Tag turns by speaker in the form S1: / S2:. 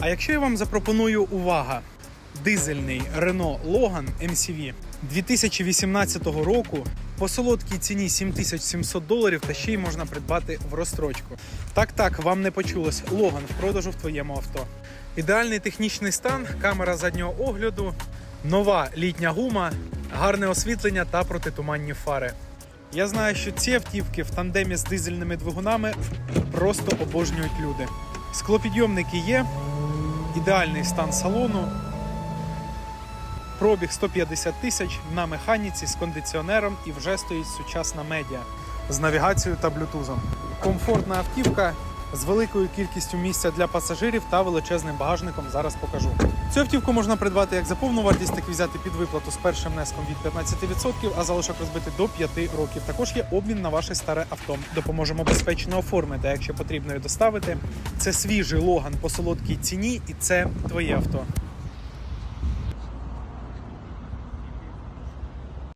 S1: А якщо я вам запропоную увага, дизельний Renault Logan MCV 2018 року по солодкій ціні 7700 доларів та ще й можна придбати в розстрочку. Так, так, вам не почулось. Logan в продажу в твоєму авто. Ідеальний технічний стан, камера заднього огляду, нова літня гума, гарне освітлення та протитуманні фари. Я знаю, що ці автівки в тандемі з дизельними двигунами просто обожнюють люди. Склопідйомники є, ідеальний стан салону, пробіг 150 тисяч на механіці з кондиціонером і вже стоїть сучасна медіа з навігацією та блютузом. Комфортна автівка з великою кількістю місця для пасажирів та величезним багажником. Зараз покажу. Цю автівку можна придбати як за повну вартість, так і взяти під виплату з першим внеском від 15%, а залишок розбити до 5 років. Також є обмін на ваше старе авто. Допоможемо безпечно оформити, а якщо потрібно і доставити. Це свіжий логан по солодкій ціні, і це твоє авто.